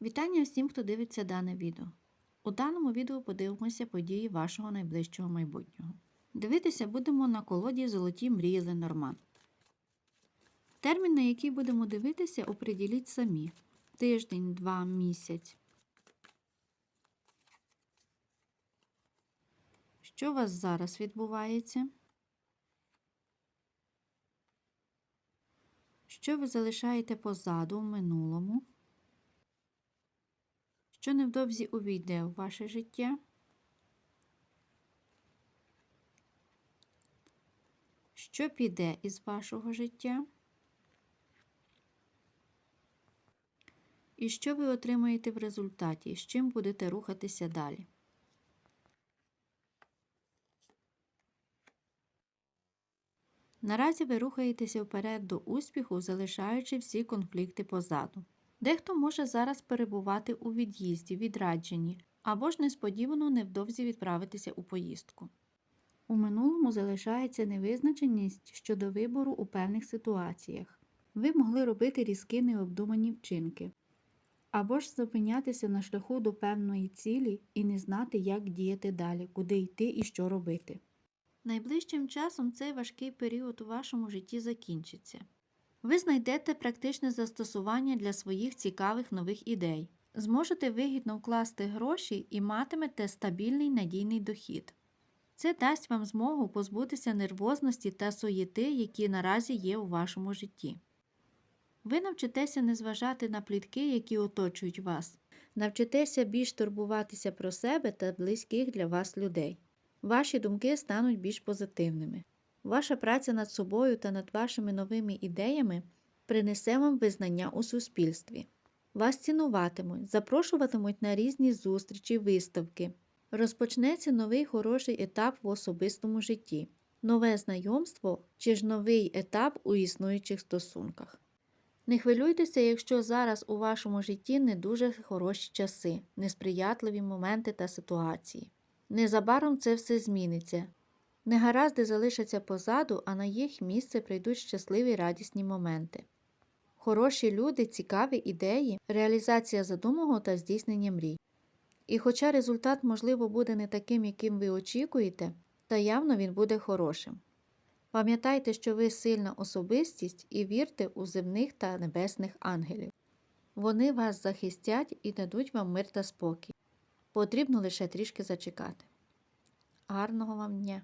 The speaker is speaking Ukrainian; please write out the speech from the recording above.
Вітання всім, хто дивиться дане відео. У даному відео подивимося події вашого найближчого майбутнього. Дивитися будемо на колоді Золоті мрії Ленорман. Термін, на який будемо дивитися, оприділіть самі: тиждень, два, місяць. Що у вас зараз відбувається? Що ви залишаєте позаду в минулому? Що невдовзі увійде в ваше життя? Що піде із вашого життя? І що ви отримаєте в результаті, з чим будете рухатися далі? Наразі ви рухаєтеся вперед до успіху, залишаючи всі конфлікти позаду. Дехто може зараз перебувати у від'їзді, відрадженні або ж несподівано невдовзі відправитися у поїздку. У минулому залишається невизначеність щодо вибору у певних ситуаціях. Ви могли робити різкі необдумані вчинки, або ж зупинятися на шляху до певної цілі і не знати, як діяти далі, куди йти і що робити. Найближчим часом цей важкий період у вашому житті закінчиться. Ви знайдете практичне застосування для своїх цікавих нових ідей, зможете вигідно вкласти гроші і матимете стабільний надійний дохід. Це дасть вам змогу позбутися нервозності та суєти, які наразі є у вашому житті. Ви навчитеся не зважати на плітки, які оточують вас, навчитеся більш турбуватися про себе та близьких для вас людей. Ваші думки стануть більш позитивними. Ваша праця над собою та над вашими новими ідеями принесе вам визнання у суспільстві. Вас цінуватимуть, запрошуватимуть на різні зустрічі, виставки. Розпочнеться новий хороший етап в особистому житті, нове знайомство чи ж новий етап у існуючих стосунках. Не хвилюйтеся, якщо зараз у вашому житті не дуже хороші часи, несприятливі моменти та ситуації. Незабаром це все зміниться. Негаразди залишаться позаду, а на їх місце прийдуть щасливі радісні моменти. Хороші люди, цікаві ідеї, реалізація задумого та здійснення мрій. І хоча результат, можливо, буде не таким, яким ви очікуєте, та явно він буде хорошим. Пам'ятайте, що ви сильна особистість і вірте у земних та небесних ангелів. Вони вас захистять і дадуть вам мир та спокій. Потрібно лише трішки зачекати. Гарного вам дня!